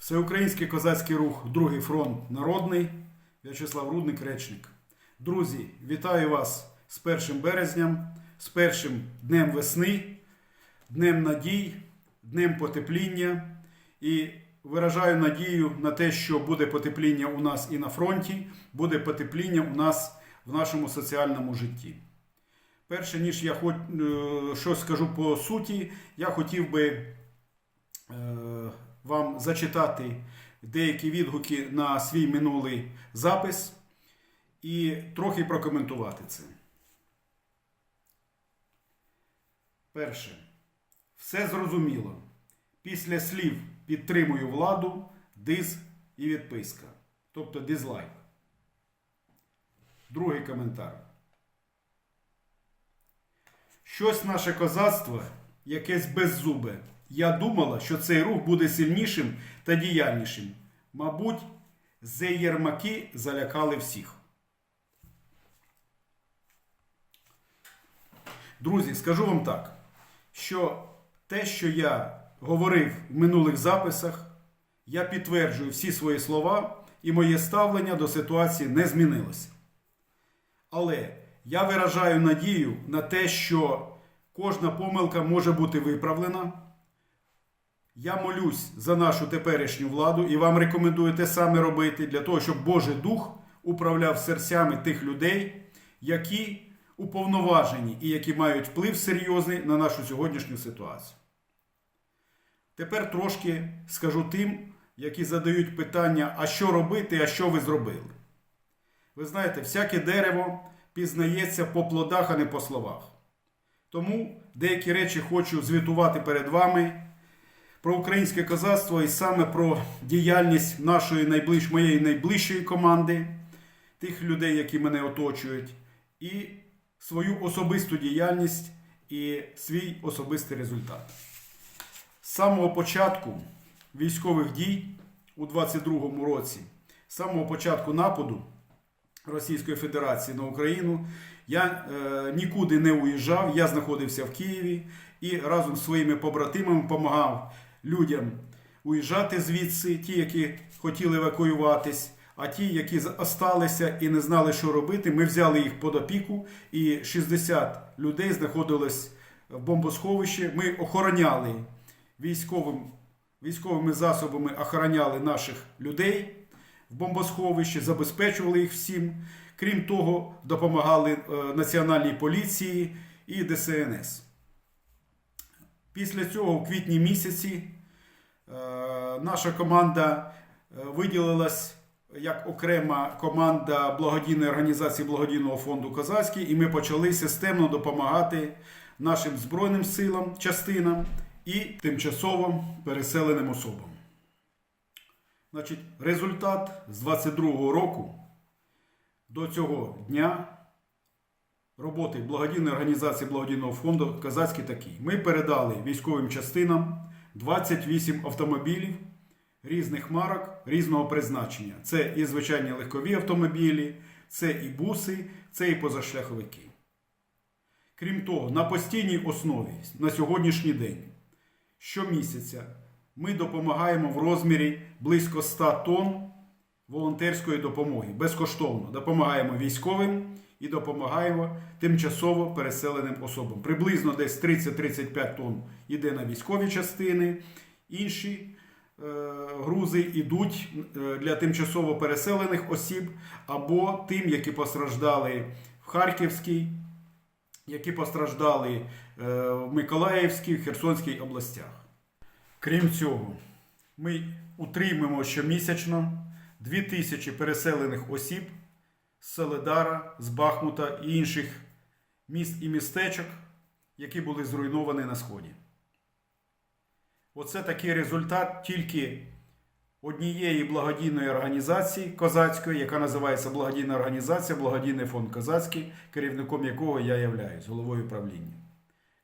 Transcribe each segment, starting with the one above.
Всеукраїнський козацький рух, Другий фронт народний, В'ячеслав Рудник, речник. Друзі, вітаю вас з 1 березням, з першим днем весни, днем надій, днем потепління. І виражаю надію на те, що буде потепління у нас і на фронті, буде потепління у нас в нашому соціальному житті. Перше, ніж я хоч, е, щось скажу по суті, я хотів би е, вам зачитати деякі відгуки на свій минулий запис і трохи прокоментувати це. Перше. Все зрозуміло. Після слів підтримую владу, диз і відписка. Тобто дизлайк. Другий коментар. Щось наше козацтво, якесь беззубе. Я думала, що цей рух буде сильнішим та діяльнішим. Мабуть, зеєрмаки залякали всіх. Друзі, скажу вам так, що те, що я говорив в минулих записах, я підтверджую всі свої слова, і моє ставлення до ситуації не змінилося. Але я виражаю надію на те, що кожна помилка може бути виправлена. Я молюсь за нашу теперішню владу і вам рекомендую те саме робити для того, щоб Божий Дух управляв серцями тих людей, які уповноважені і які мають вплив серйозний на нашу сьогоднішню ситуацію. Тепер трошки скажу тим, які задають питання, а що робити, а що ви зробили. Ви знаєте, всяке дерево пізнається по плодах, а не по словах. Тому деякі речі хочу звітувати перед вами про українське козацтво і саме про діяльність нашої найближ... моєї найближчої команди, тих людей, які мене оточують, і свою особисту діяльність і свій особистий результат. З самого початку військових дій у 22-му році, з самого початку нападу Російської Федерації на Україну, я е, нікуди не уїжджав, я знаходився в Києві і разом з своїми побратимами допомагав людям уїжджати звідси, ті, які хотіли евакуюватись, а ті, які залишилися і не знали, що робити, ми взяли їх під опіку, і 60 людей знаходилось в бомбосховищі. Ми охороняли військовим, військовими засобами, охороняли наших людей в бомбосховищі, забезпечували їх всім. Крім того, допомагали е, Національній поліції і ДСНС. Після цього, в квітні місяці, е, наша команда е, виділилась як окрема команда благодійної організації благодійного фонду Козацький, і ми почали системно допомагати нашим Збройним силам, частинам і тимчасово переселеним особам. Значить, результат з 22-го року до цього дня роботи благодійної організації благодійного фонду Казацький такий. Ми передали військовим частинам 28 автомобілів різних марок, різного призначення. Це і звичайні легкові автомобілі, це і буси, це і позашляховики. Крім того, на постійній основі на сьогоднішній день щомісяця ми допомагаємо в розмірі близько 100 тонн волонтерської допомоги безкоштовно. Допомагаємо військовим і допомагаємо тимчасово переселеним особам. Приблизно десь 30-35 тонн йде на військові частини, інші е, грузи йдуть е, для тимчасово переселених осіб або тим, які постраждали в Харківській, які постраждали е, в Миколаївській, Херсонській областях. Крім цього, ми утримуємо щомісячно 2000 переселених осіб з Соледара, з Бахмута і інших міст і містечок, які були зруйновані на Сході. Оце такий результат тільки однієї благодійної організації козацької, яка називається Благодійна організація, Благодійний фонд Козацький, керівником якого я являюсь, головою правління.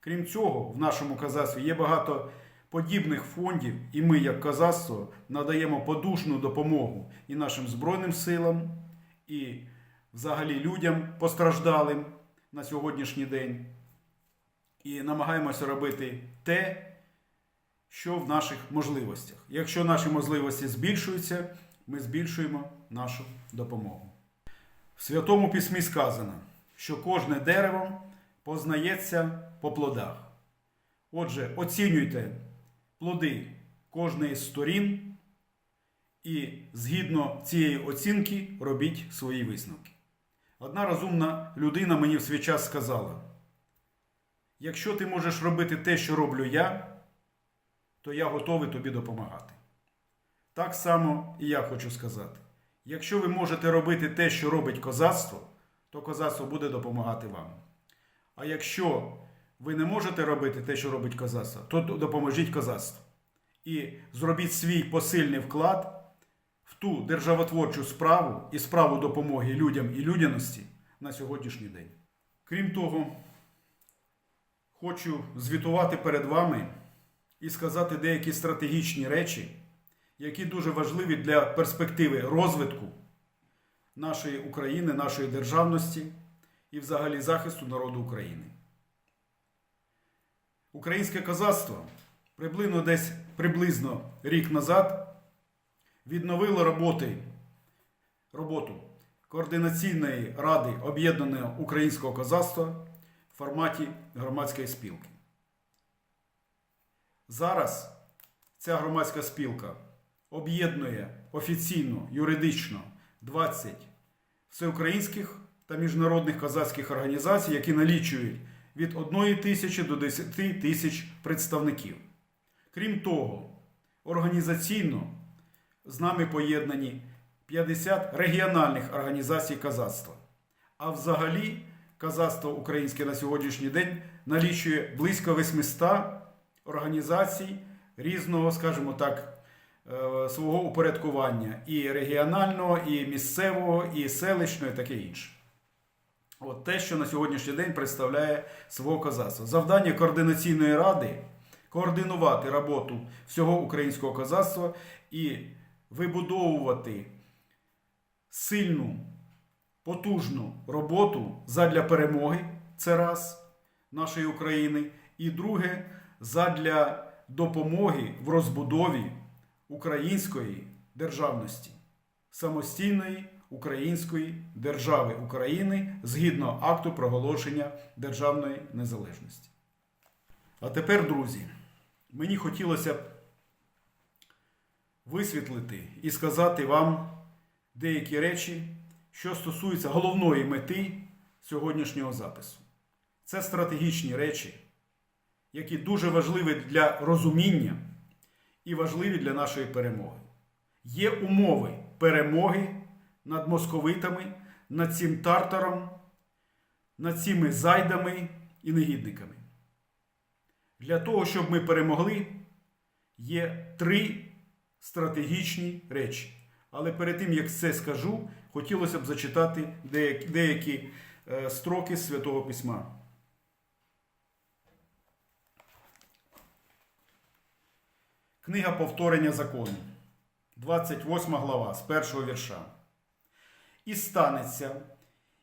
Крім цього, в нашому козацтві є багато подібних фондів, і ми, як козацтво, надаємо подушну допомогу і нашим Збройним силам, і взагалі людям постраждалим на сьогоднішній день. І намагаємося робити те, що в наших можливостях. Якщо наші можливості збільшуються, ми збільшуємо нашу допомогу. В Святому Письмі сказано, що кожне дерево познається по плодах. Отже, оцінюйте плоди кожної з сторін і згідно цієї оцінки робіть свої висновки. Одна розумна людина мені в свій час сказала: якщо ти можеш робити те, що роблю я, то я готовий тобі допомагати. Так само і я хочу сказати: якщо ви можете робити те, що робить козацтво, то козацтво буде допомагати вам. А якщо ви не можете робити те, що робить козацтво, то допоможіть козацтву. І зробіть свій посильний вклад в ту державотворчу справу і справу допомоги людям і людяності на сьогоднішній день. Крім того, хочу звітувати перед вами і сказати деякі стратегічні речі, які дуже важливі для перспективи розвитку нашої України, нашої державності і взагалі захисту народу України. Українське козацтво приблизно десь приблизно рік назад відновило роботи, роботу Координаційної ради Об'єднаного Українського козацтва в форматі громадської спілки. Зараз ця громадська спілка об'єднує офіційно, юридично 20 всеукраїнських та міжнародних козацьких організацій, які налічують від 1 тисячі до 10 тисяч представників. Крім того, організаційно з нами поєднані 50 регіональних організацій казацтва. А взагалі, казацтво українське на сьогоднішній день налічує близько 800 організацій різного, скажімо так, е, свого упорядкування і регіонального, і місцевого, і селищного, і таке інше. От те, що на сьогоднішній день представляє свого козацтва. Завдання координаційної ради координувати роботу всього українського козацтва і вибудовувати сильну, потужну роботу задля перемоги, це раз нашої України, і друге задля допомоги в розбудові української державності, самостійної української держави України згідно акту проголошення державної незалежності. А тепер, друзі, мені хотілося б висвітлити і сказати вам деякі речі, що стосуються головної мети сьогоднішнього запису. Це стратегічні речі, які дуже важливі для розуміння і важливі для нашої перемоги. Є умови перемоги над московитами, над цим тартаром, над цими зайдами і негідниками. Для того, щоб ми перемогли, є три стратегічні речі. Але перед тим, як це скажу, хотілося б зачитати деякі, е, строки з Святого Письма. Книга повторення закону, 28 глава з першого вірша. І станеться,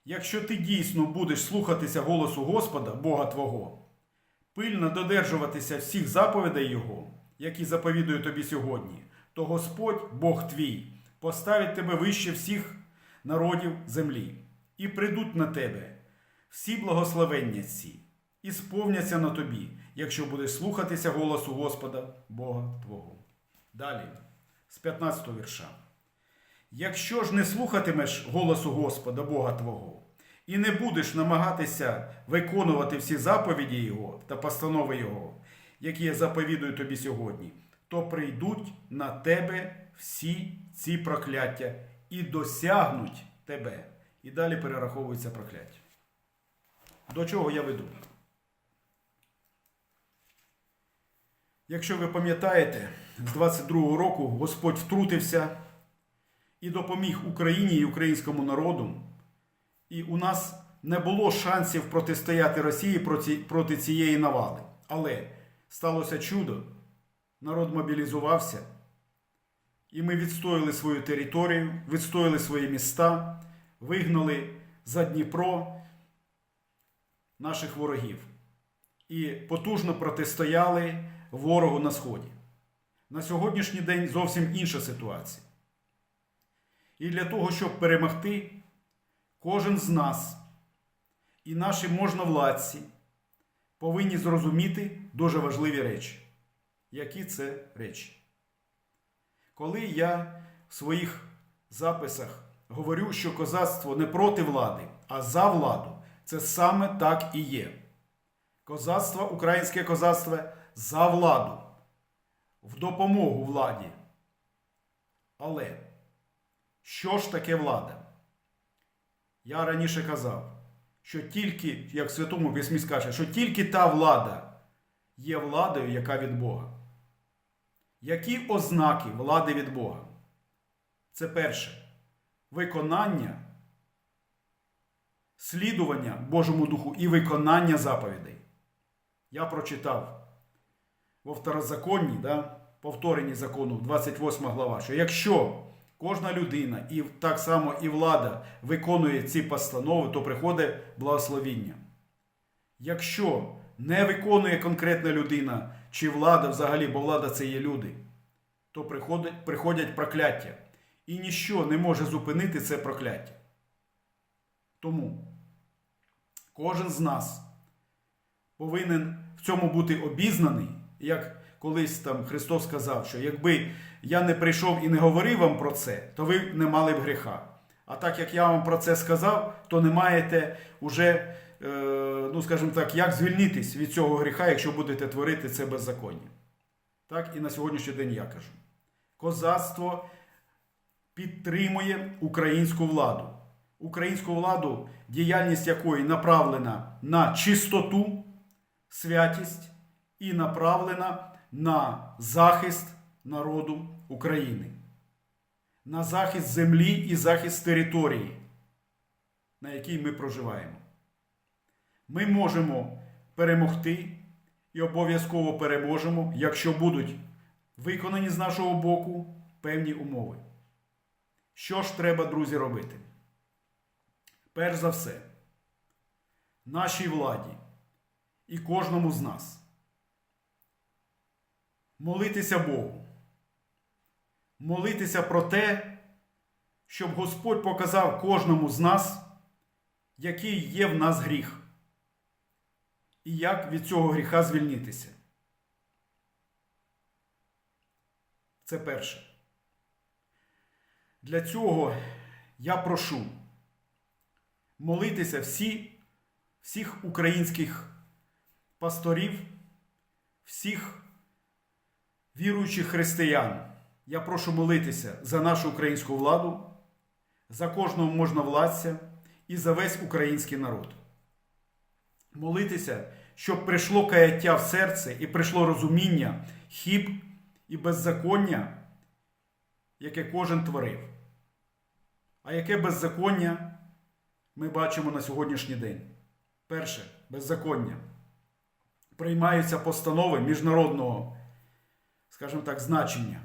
якщо ти дійсно будеш слухатися голосу Господа, Бога Твого, пильно додержуватися всіх заповідей Його, які заповідує тобі сьогодні, то Господь, Бог твій, поставить тебе вище всіх народів землі, і прийдуть на тебе всі благословення ці, і сповняться на тобі, якщо будеш слухатися голосу Господа, Бога Твого. Далі, з 15 вірша. Якщо ж не слухатимеш голосу Господа Бога Твого, і не будеш намагатися виконувати всі заповіді Його та постанови Його, які я заповідую тобі сьогодні, то прийдуть на тебе всі ці прокляття і досягнуть тебе. І далі перераховується прокляття. До чого я веду? Якщо ви пам'ятаєте, з 22-го року Господь втрутився і допоміг Україні і українському народу. І у нас не було шансів протистояти Росії проти, цієї навали. Але сталося чудо, народ мобілізувався, і ми відстояли свою територію, відстояли свої міста, вигнали за Дніпро наших ворогів. І потужно протистояли ворогу на Сході. На сьогоднішній день зовсім інша ситуація. І для того, щоб перемогти, кожен з нас і наші можновладці повинні зрозуміти дуже важливі речі. Які це речі? Коли я в своїх записах говорю, що козацтво не проти влади, а за владу, це саме так і є. Козацтво, українське козацтво за владу, в допомогу владі. Але що ж таке влада? Я раніше казав, що тільки, як в Святому Письмі скаже, що тільки та влада є владою, яка від Бога. Які ознаки влади від Бога? Це перше виконання, слідування Божому Духу і виконання заповідей. Я прочитав во второзаконні, да, повторенні закону, 28 глава, що якщо кожна людина і так само і влада виконує ці постанови, то приходить благословіння. Якщо не виконує конкретна людина чи влада взагалі, бо влада це є люди, то приходять, приходять прокляття. І ніщо не може зупинити це прокляття. Тому кожен з нас повинен в цьому бути обізнаний, як колись там Христос сказав, що якби я не прийшов і не говорив вам про це, то ви не мали б гріха. А так як я вам про це сказав, то не маєте уже, ну скажімо так, як звільнитись від цього гріха, якщо будете творити це беззаконня. Так і на сьогоднішній день я кажу. Козацтво підтримує українську владу. Українську владу, діяльність якої направлена на чистоту, святість і направлена на захист народу України, на захист землі і захист території, на якій ми проживаємо. Ми можемо перемогти і обов'язково переможемо, якщо будуть виконані з нашого боку певні умови. Що ж треба, друзі, робити? Перш за все, нашій владі і кожному з нас молитися Богу, молитися про те, щоб Господь показав кожному з нас, який є в нас гріх, і як від цього гріха звільнитися. Це перше. Для цього я прошу молитися всі, всіх українських пасторів, всіх віруючих християн. Я прошу молитися за нашу українську владу, за кожного можновладця і за весь український народ. Молитися, щоб прийшло каяття в серце і прийшло розуміння, хіб і беззаконня, яке кожен творив. А яке беззаконня ми бачимо на сьогоднішній день? Перше беззаконня. Приймаються постанови міжнародного, скажімо так, значення,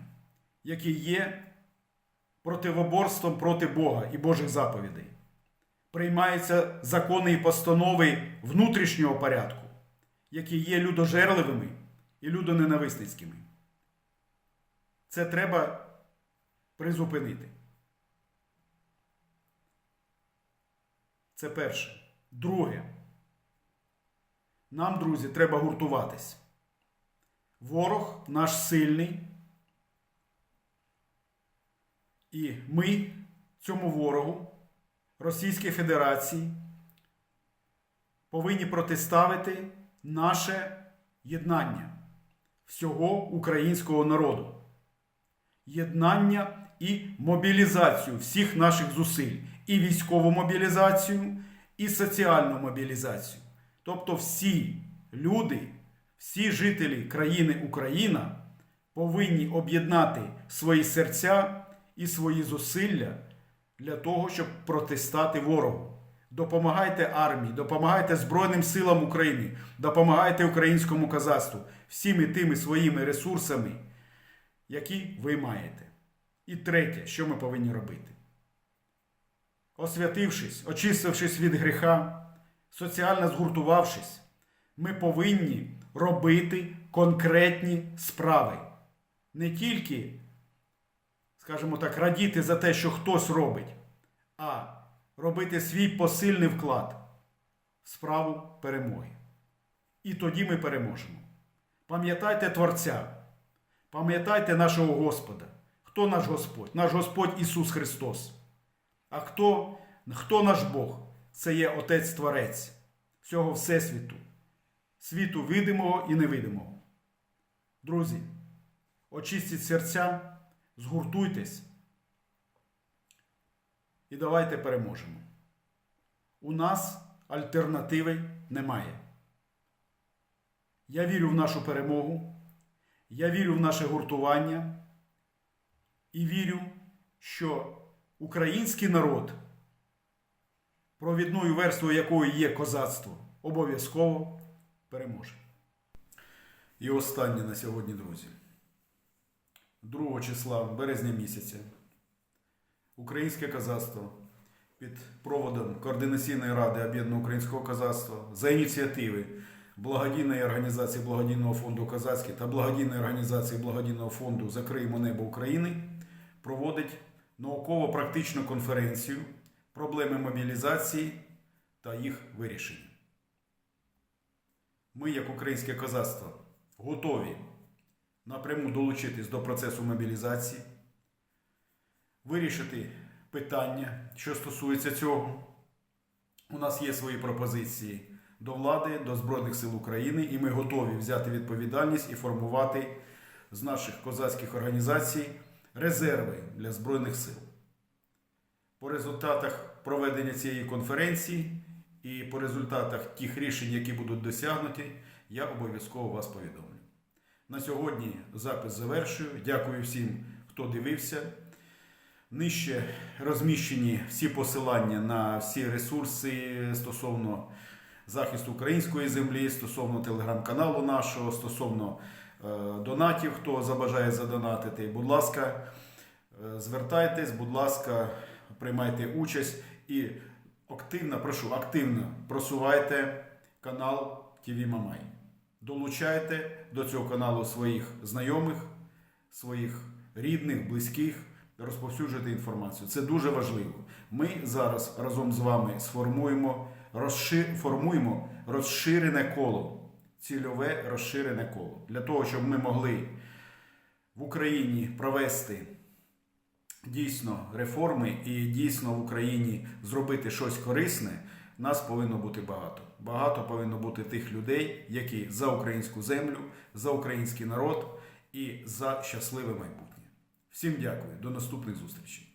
які є противоборством проти Бога і Божих заповідей. Приймаються закони і постанови внутрішнього порядку, які є людожерливими і людоненависницькими. Це треба призупинити. Це перше. Друге. Нам, друзі, треба гуртуватись. Ворог наш сильний. І ми цьому ворогу Російській Федерації повинні протиставити наше єднання всього українського народу. Єднання і мобілізацію всіх наших зусиль, і військову мобілізацію, і соціальну мобілізацію. Тобто всі люди, всі жителі країни Україна повинні об'єднати свої серця і свої зусилля для того, щоб протистати ворогу. Допомагайте армії, допомагайте Збройним силам України, допомагайте українському козацтву всіми тими своїми ресурсами, які ви маєте. І третє, що ми повинні робити? Освятившись, очистившись від гріха, соціально згуртувавшись, ми повинні робити конкретні справи. Не тільки, скажімо так, радіти за те, що хтось робить, а робити свій посильний вклад в справу перемоги. І тоді ми переможемо. Пам'ятайте Творця, пам'ятайте нашого Господа. Хто наш Господь? Наш Господь Ісус Христос. А хто, хто наш Бог? Це є Отець Творець всього Всесвіту, світу видимого і невидимого. Друзі, очистіть серця, згуртуйтесь і давайте переможемо. У нас альтернативи немає. Я вірю в нашу перемогу, я вірю в наше гуртування і вірю, що український народ, провідною верствою якої є козацтво, обов'язково переможе. І останнє на сьогодні, друзі. 2 числа березня місяця Українське козацтво під проводом Координаційної ради Об'єднаного Українського козацтва за ініціативи благодійної організації Благодійного фонду Козацький та благодійної організації Благодійного фонду Закриємо небо України проводить науково-практичну конференцію проблеми мобілізації та їх вирішення. Ми, як українське козацтво, готові напряму долучитись до процесу мобілізації, вирішити питання, що стосується цього. У нас є свої пропозиції до влади, до Збройних сил України, і ми готові взяти відповідальність і формувати з наших козацьких організацій резерви для Збройних сил. По результатах проведення цієї конференції і по результатах тих рішень, які будуть досягнуті, я обов'язково вас повідомлю. На сьогодні запис завершую. Дякую всім, хто дивився. Нижче розміщені всі посилання на всі ресурси стосовно захисту української землі, стосовно телеграм-каналу нашого, стосовно е, донатів, хто забажає задонатити. Будь ласка, е, звертайтесь, будь ласка, приймайте участь і активно, прошу, активно просувайте канал ТВ Мамай. Долучайте до цього каналу своїх знайомих, своїх рідних, близьких, розповсюджуйте інформацію. Це дуже важливо. Ми зараз разом з вами сформуємо, розшир... формуємо розширене коло, цільове розширене коло. Для того, щоб ми могли в Україні провести дійсно реформи і дійсно в Україні зробити щось корисне, нас повинно бути багато. Багато повинно бути тих людей, які за українську землю, за український народ і за щасливе майбутнє. Всім дякую, до наступних зустрічей.